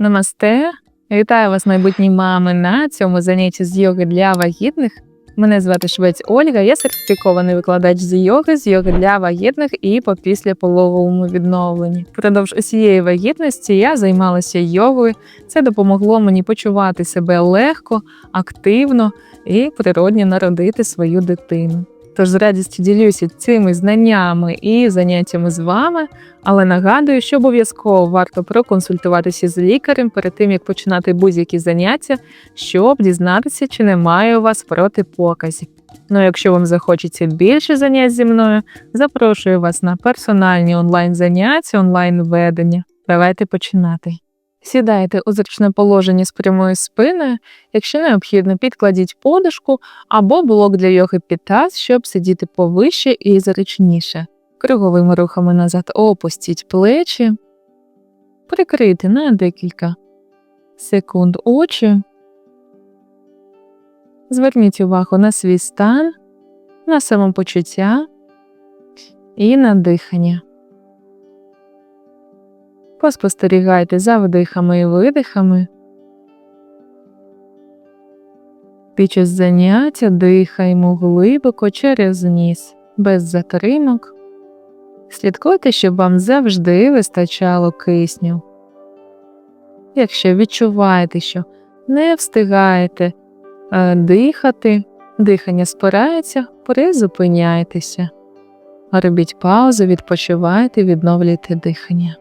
Намасте! Вітаю вас, майбутні мами, на цьому занятті з йоги для вагітних. Мене звати Швець Ольга, я сертифікований викладач з йоги, з йоги для вагітних і по післяпологовому відновленні. Впродовж усієї вагітності я займалася йогою. Це допомогло мені почувати себе легко, активно і природньо народити свою дитину. Тож з радістю ділюся цими знаннями і заняттями з вами, але нагадую, що обов'язково варто проконсультуватися з лікарем перед тим, як починати будь-які заняття, щоб дізнатися, чи немає у вас протипоказів. Ну, якщо вам захочеться більше занять зі мною, запрошую вас на персональні онлайн-заняття, онлайн-ведення. Давайте починати. Сідайте у зручне положення з прямою спиною, якщо необхідно, підкладіть подушку або блок для йоги під таз, щоб сидіти повище і зручніше. Круговими рухами назад опустіть плечі, прикрийте на декілька секунд очі. Зверніть увагу на свій стан, на самопочуття і на дихання. Поспостерігайте за вдихами і видихами. Під час заняття дихаємо глибоко через ніс, без затримок. Слідкуйте, щоб вам завжди вистачало кисню. Якщо відчуваєте, що не встигаєте е, дихати, дихання спирається, призупиняйтеся. Робіть паузу, відпочивайте, відновлюйте дихання.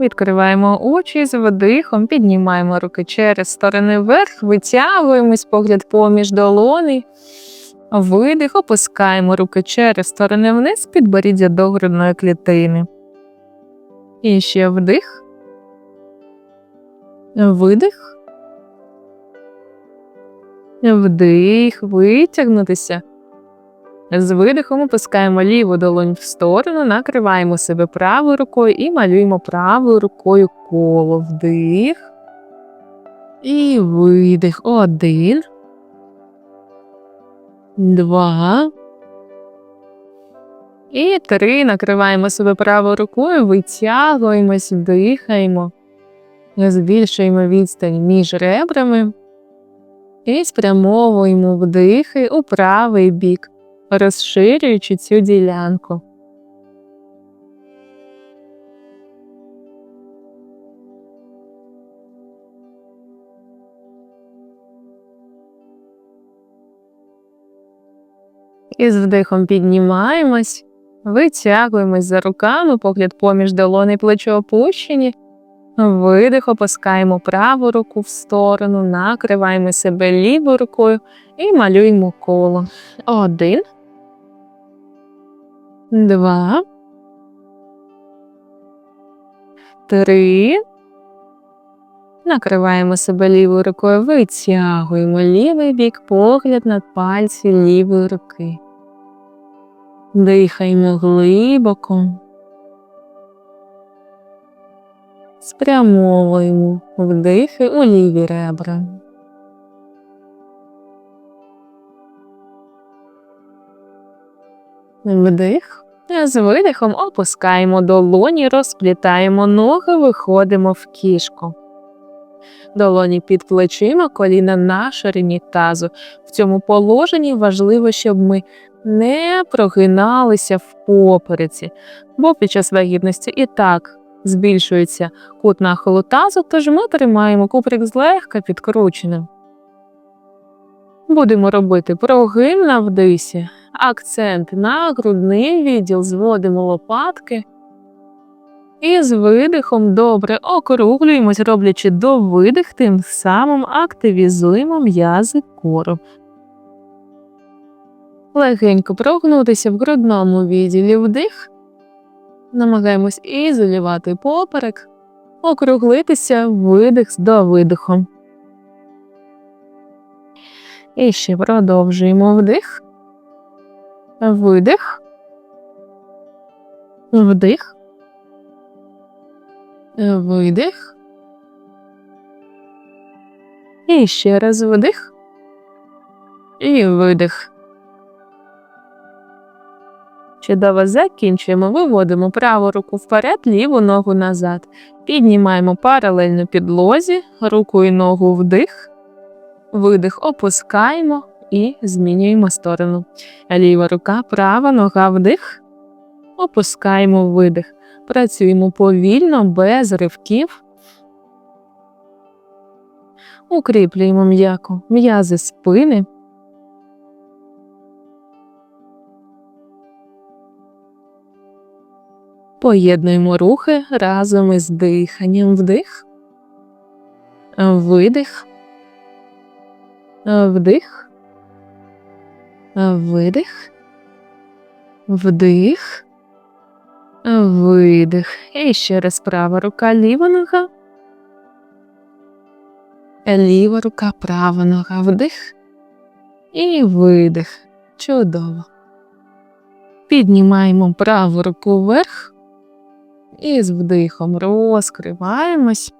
Відкриваємо очі з вдихом, піднімаємо руки через сторони вверх, витягуємось, погляд поміж долони. Видих, опускаємо руки через сторони вниз, підборіддя до грудної клітини. І ще вдих. Видих. Вдих, витягнутися. З видихом опускаємо ліву долонь в сторону, накриваємо себе правою рукою і малюємо правою рукою коло. Вдих. І видих. Один. Два. І три. Накриваємо себе правою рукою, витягуємось, дихаємо. Збільшуємо відстань між ребрами. І спрямовуємо вдихи у правий бік розширюючи цю ділянку. І з вдихом піднімаємось, витягуємось за руками, погляд поміж долони плечо опущені. Видих, опускаємо праву руку в сторону, накриваємо себе лівою рукою і малюємо коло. Один два, три. Накриваємо себе лівою рукою, витягуємо лівий бік, погляд над пальці лівої руки. Дихаємо глибоко. Спрямовуємо вдихи у ліві ребра. Вдих. З видихом опускаємо долоні, розплітаємо ноги, виходимо в кішку. Долоні під плечима, коліна на ширині тазу. В цьому положенні важливо, щоб ми не прогиналися в попереці, бо під час вагітності і так збільшується кут нахилу тазу, тож ми тримаємо куприк злегка підкрученим. Будемо робити прогин на вдисі акцент на грудний відділ, зводимо лопатки. І з видихом добре округлюємось, роблячи до видих, тим самим активізуємо м'язи кору. Легенько прогнутися в грудному відділі вдих. Намагаємось ізолювати поперек, округлитися видих до видихом. І ще продовжуємо вдих. Видих. Вдих. Видих. І ще раз вдих. І видих. Чудово закінчуємо. Виводимо праву руку вперед, ліву ногу назад. Піднімаємо паралельно підлозі, руку і ногу вдих, видих, опускаємо і змінюємо сторону. Ліва рука, права нога вдих, опускаємо видих. Працюємо повільно, без ривків. Укріплюємо м'яко м'язи спини. Поєднуємо рухи разом із диханням. Вдих, видих, вдих, видих, вдих, видих. І ще раз права рука, ліва нога. Ліва рука, права нога, вдих і видих. Чудово. Піднімаємо праву руку вверх і з вдихом розкриваємось.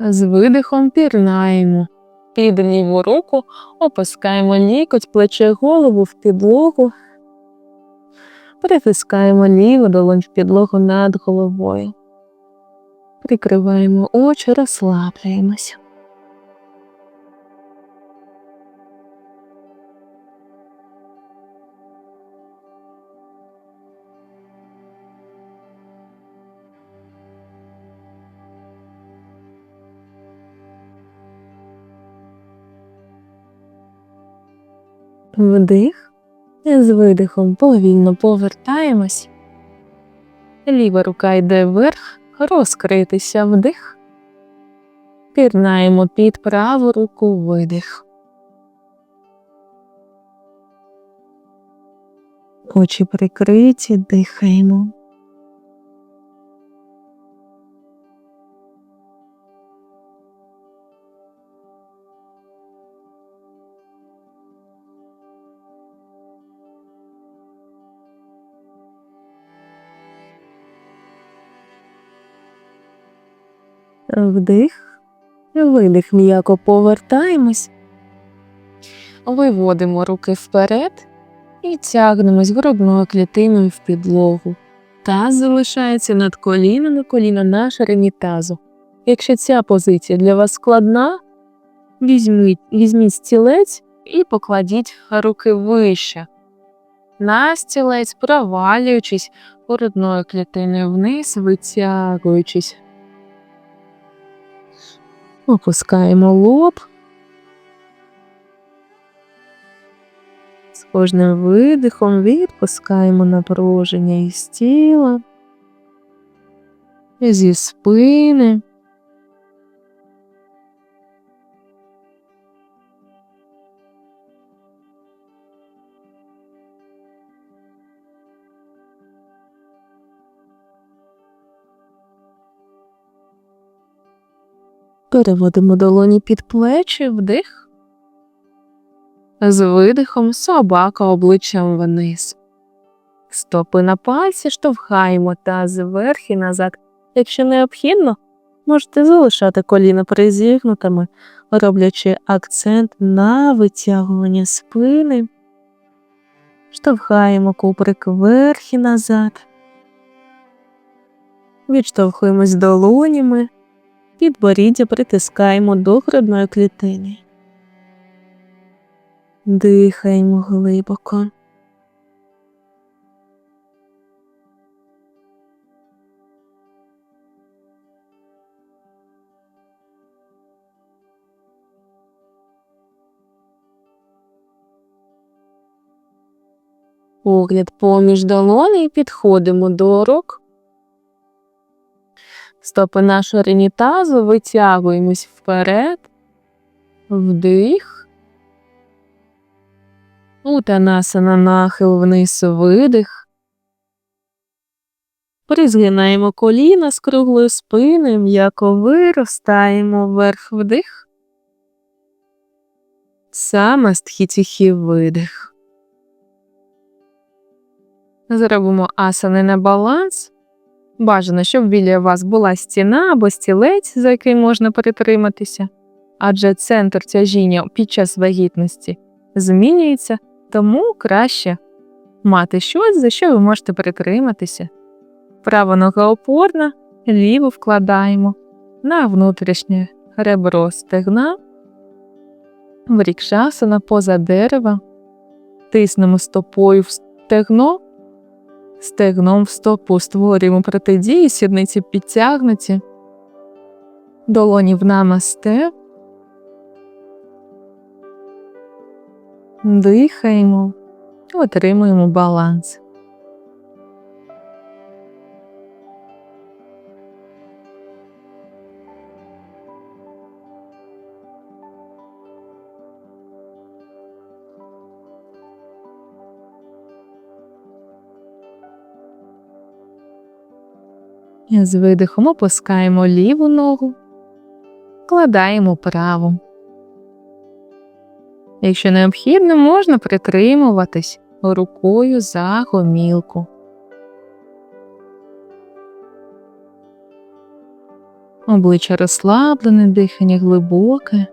З видихом пірнаємо. Під ліву руку опускаємо лікоть, плече голову в підлогу. Притискаємо ліву долонь в підлогу над головою. Прикриваємо очі, розслабляємося. Вдих. З видихом повільно повертаємось. Ліва рука йде вверх, розкритися вдих. Пірнаємо під праву руку видих. Очі прикриті, дихаємо. Вдих, видих, м'яко повертаємось, виводимо руки вперед і тягнемось грудною клітиною в підлогу. Таз залишається над колінами, коліно на ширині тазу. Якщо ця позиція для вас складна, візьміть, візьміть стілець і покладіть руки вище. На стілець, провалюючись грудною клітиною вниз, витягуючись. Опускаємо лоб. З кожним видихом відпускаємо напруження із тіла, зі спини. Переводимо долоні під плечі, вдих. З видихом собака обличчям вниз. Стопи на пальці штовхаємо таз вверх і назад. Якщо необхідно, можете залишати коліна призігнутими, роблячи акцент на витягування спини. Штовхаємо куприк вверх і назад. Відштовхуємось долонями. Підборіддя притискаємо до грудної клітини. Дихаємо глибоко. Погляд поміж долоней підходимо до рук. Стопи на ширині витягуємось вперед, вдих. Утанасана нахил вниз видих. Призгинаємо коліна з круглою спиною, м'яко виростаємо вверх вдих. Саме стхіціхі видих. Зробимо асани на баланс. Бажано, щоб біля вас була стіна або стілець, за який можна перетриматися, адже центр тяжіння під час вагітності змінюється, тому краще мати щось, за що ви можете притриматися. Права нога опорна, ліву вкладаємо на внутрішнє ребро стегна, в врікшасана поза дерева, тиснемо стопою в стегно, стегном в стопу створюємо протидії, сідниці підтягнуті, долоні в намасте. Дихаємо, отримуємо баланс. З видихом опускаємо ліву ногу, кладаємо праву. Якщо необхідно, можна притримуватись рукою за гомілку. Обличчя розслаблене, дихання глибоке.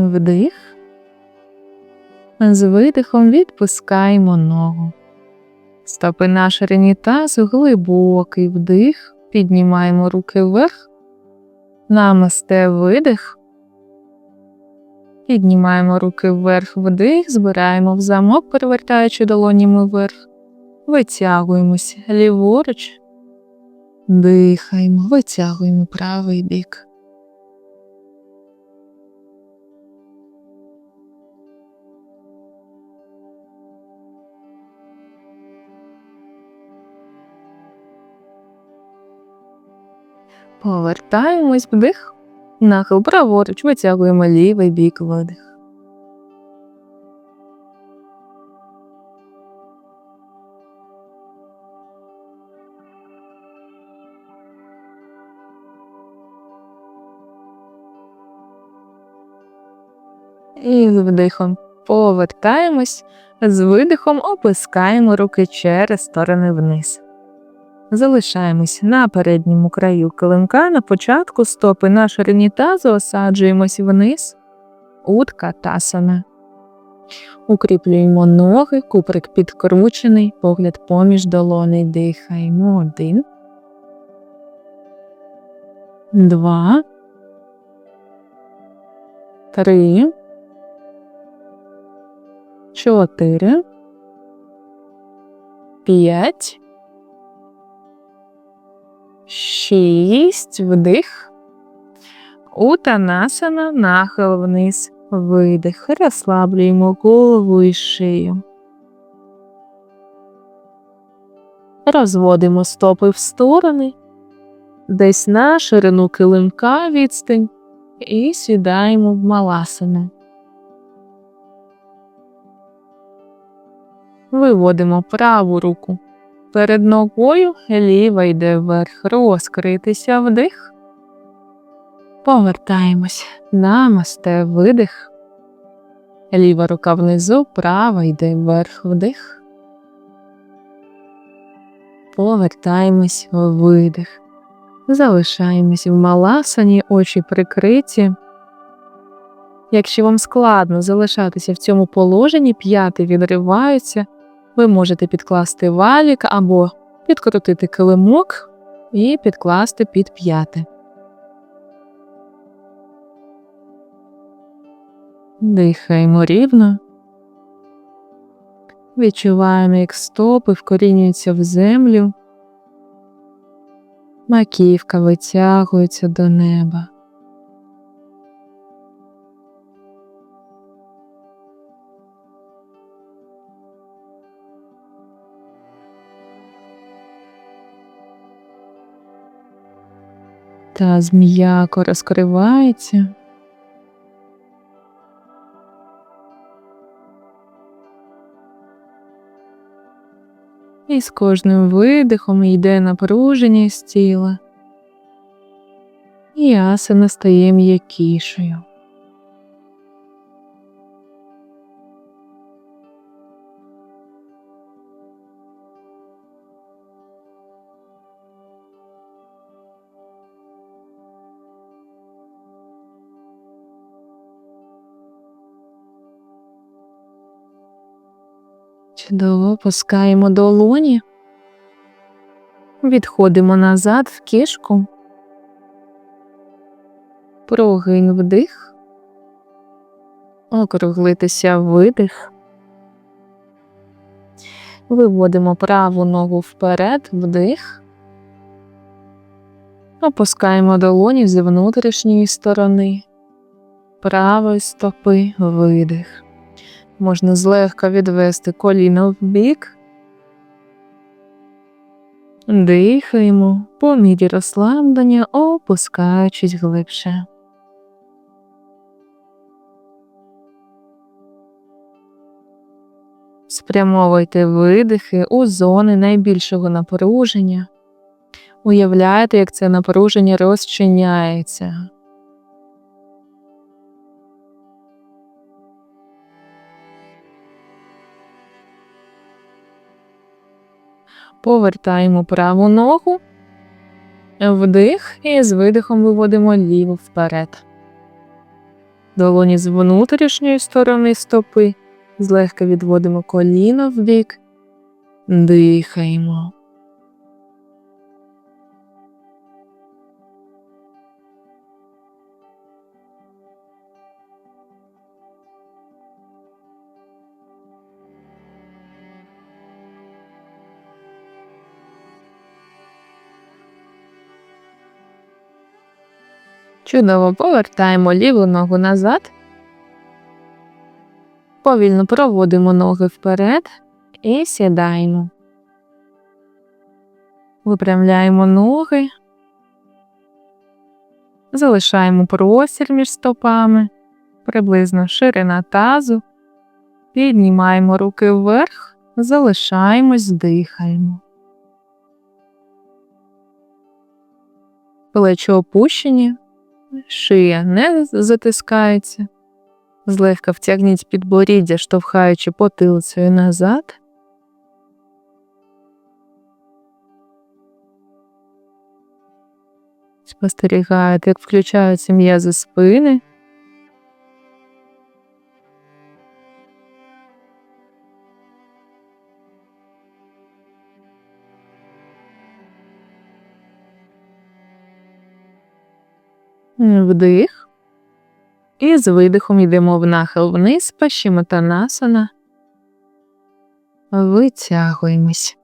Вдих. З видихом відпускаємо ногу. Стопи на ширині тазу глибокий вдих. Піднімаємо руки вверх. Намасте видих. Піднімаємо руки вверх вдих, збираємо в замок, перевертаючи долонями вверх. Витягуємось ліворуч. Дихаємо, витягуємо правий бік. Повертаємось вдих. Нахил праворуч, витягуємо лівий бік видих. І з вдихом повертаємось, з видихом опускаємо руки через сторони вниз. Залишаємось на передньому краю килимка. На початку стопи на ширині тазу осаджуємось вниз, утка тасана. Укріплюємо ноги, куприк підкручений, погляд поміж долоней. Дихаємо. Один. Два. Три. Чотири. П'ять. Шість вдих. Утанасана, нахил вниз, видих. Розслаблюємо голову і шию. Розводимо стопи в сторони, десь на ширину килимка відстань і сідаємо в маласану. Виводимо праву руку Перед ногою ліва йде вверх, розкритися вдих. Повертаємось. Намасте видих. Ліва рука внизу, права йде вверх вдих. Повертаємось видих. Залишаємось в маласані, очі прикриті. Якщо вам складно залишатися в цьому положенні, п'яти відриваються. Ви можете підкласти валік або підкрутити килимок і підкласти під п'яти. Дихаємо рівно. Відчуваємо, як стопи вкорінюються в землю. Маківка витягується до неба. Таз м'яко розкривається. І з кожним видихом йде напруження з тіла, і асана стає м'якішою. Чудово, опускаємо долоні. Відходимо назад в кішку. Прогинь вдих. Округлитися видих. Виводимо праву ногу вперед, вдих. Опускаємо долоні з внутрішньої сторони, правої стопи, видих. Можна злегка відвести коліно в бік. Дихаємо по мірі розслаблення, опускаючись глибше. Спрямовуйте видихи у зони найбільшого напруження. Уявляєте, як це напруження розчиняється. Повертаємо праву ногу, вдих і з видихом виводимо ліву вперед. Долоні з внутрішньої сторони стопи, злегка відводимо коліно вбік, дихаємо. Чудово повертаємо ліву ногу назад. Повільно проводимо ноги вперед і сідаємо. Випрямляємо ноги. Залишаємо простір між стопами, приблизно ширина тазу. Піднімаємо руки вверх, залишаємось, дихаємо. Плечі опущені, шия не затискається. Злегка втягніть підборіддя, штовхаючи потилицею назад. Спостерігаєте, як включаються м'язи спини. Вдих. І з видихом йдемо в нахил вниз, пашімотанасана. Витягуємось.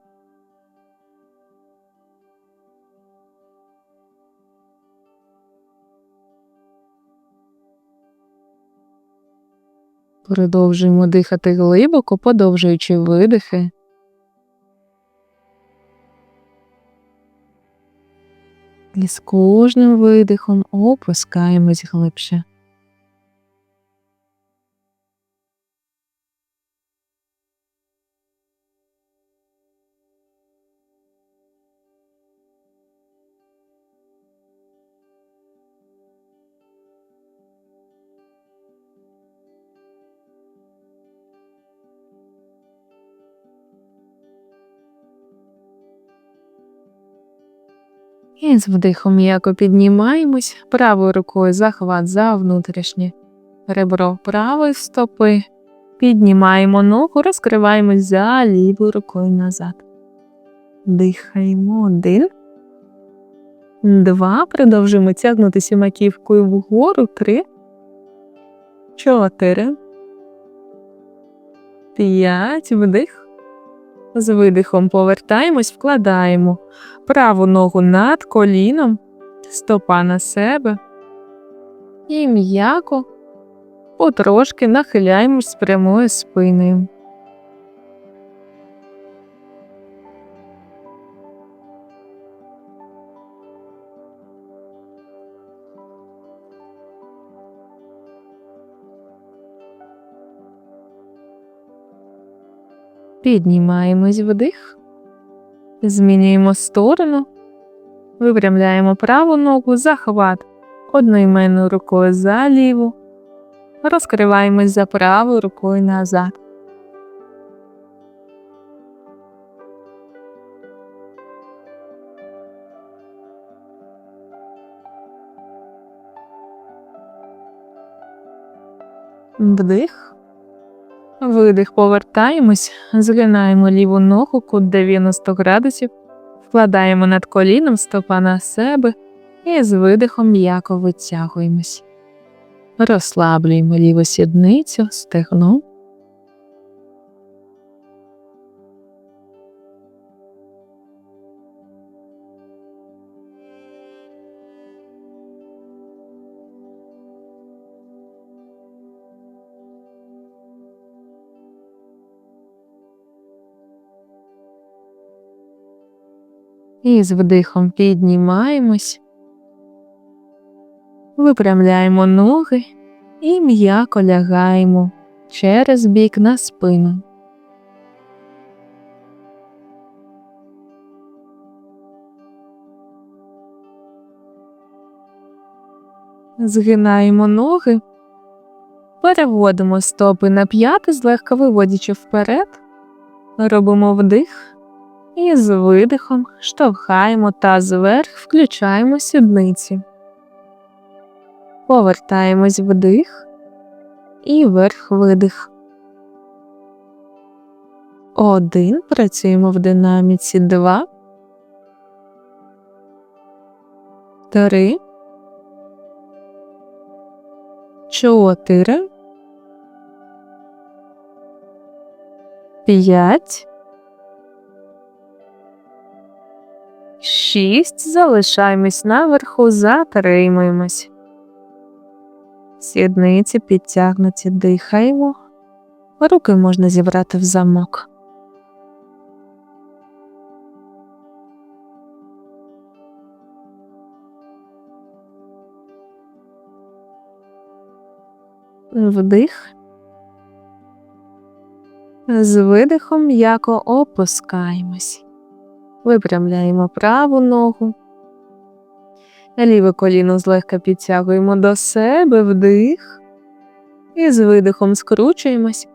Продовжуємо дихати глибоко, подовжуючи видихи. І з кожним видихом опускаємось глибше. І з вдихом м'яко піднімаємось правою рукою захват за внутрішнє ребро правої стопи. Піднімаємо ногу, розкриваємось за лівою рукою назад. Дихаємо один. Два. Продовжуємо тягнутися маківкою вгору. Три. Чотири. П'ять. Вдих. З видихом повертаємось, вкладаємо праву ногу над коліном, стопа на себе і м'яко потрошки нахиляємось з прямою спиною. Піднімаємось вдих, змінюємо сторону, випрямляємо праву ногу, захват. Одноіменною рукою за ліву, розкриваємось за правою рукою назад. Вдих, Видих повертаємось, згинаємо ліву ногу кут 90 градусів, вкладаємо над коліном стопа на себе і з видихом м'яко витягуємось. Розслаблюємо ліву сідницю, стегно. І з вдихом піднімаємось, випрямляємо ноги і м'яко лягаємо через бік на спину. Згинаємо ноги, переводимо стопи на п'яти, злегка виводячи вперед, робимо вдих. І з видихом штовхаємо таз вверх, включаємо сідниці. Повертаємось вдих і вверх видих. Один. Працюємо в динаміці. Два. Три. Чотири. П'ять. Шість. Залишаємось наверху, затримуємось. Сідниці підтягнуті, дихаємо. Руки можна зібрати в замок. Вдих. З видихом м'яко опускаємось. Випрямляємо праву ногу. Ліве коліно злегка підтягуємо до себе вдих. І з видихом скручуємось.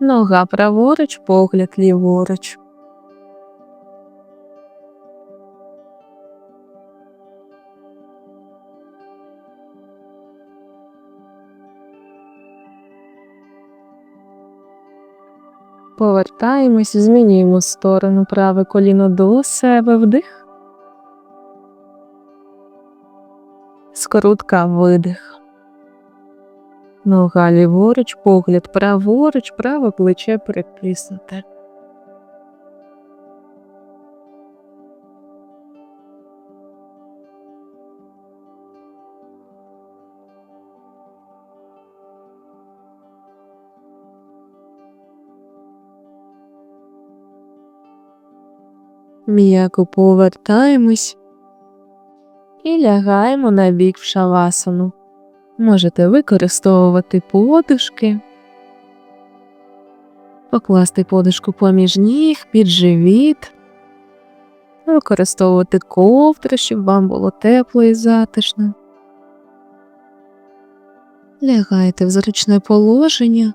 Нога праворуч, погляд ліворуч. Повертаємось, змінюємо сторону праве коліно до себе вдих. Скрутка видих. Нога ліворуч, погляд праворуч, праве плече притиснуте. М'яко повертаємось і лягаємо на бік в шавасану. Можете використовувати подушки, покласти подушку поміж ніг, під живіт, використовувати ковдру, щоб вам було тепло і затишно. Лягайте в зручне положення.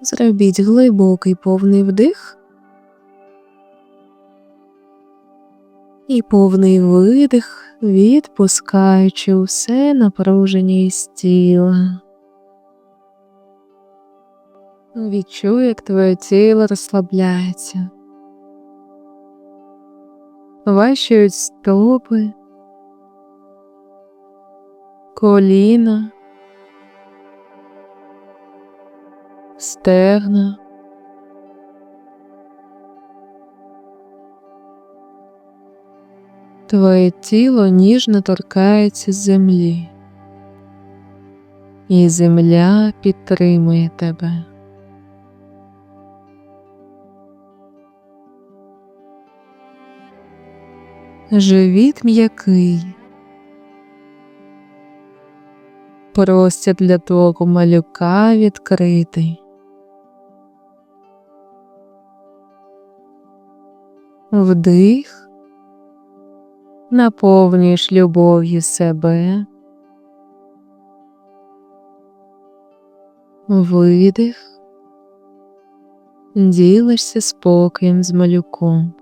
Зробіть глибокий повний вдих. І повний видих, відпускаючи усе напруження із тіла. Відчуй, як твоє тіло розслабляється, Ващують стопи, коліна, стегна. Твоє тіло ніжно торкається землі, і земля підтримує тебе. Живіт м'який, простір для твого малюка відкритий. Вдих наповнюєш любов'ю себе, видих, ділишся спокоєм з малюком.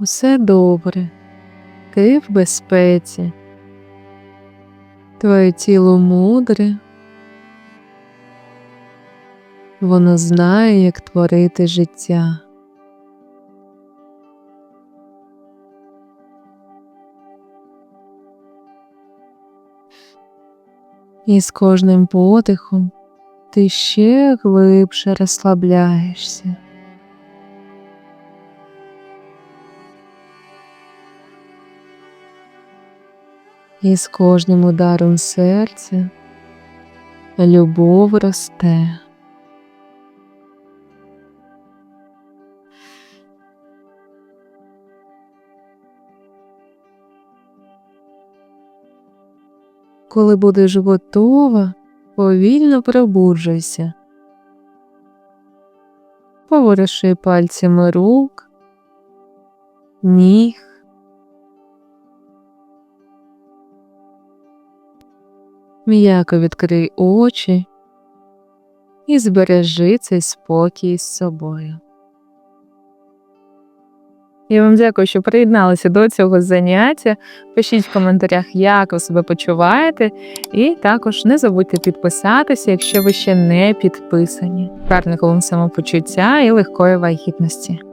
Усе добре, Ти в безпеці. Твоє тіло мудре. Воно знає, як творити життя. І з кожним подихом ти ще глибше розслабляєшся. І з кожним ударом серця любов росте. Коли будеш готова, повільно пробуджуйся. Поворуши пальцями рук, ніг. М'яко відкрий очі і збережи цей спокій з собою. Я вам дякую, що приєдналися до цього заняття. Пишіть в коментарях, як ви себе почуваєте, і також не забудьте підписатися, якщо ви ще не підписані. Гарного вам самопочуття і легкої вагітності.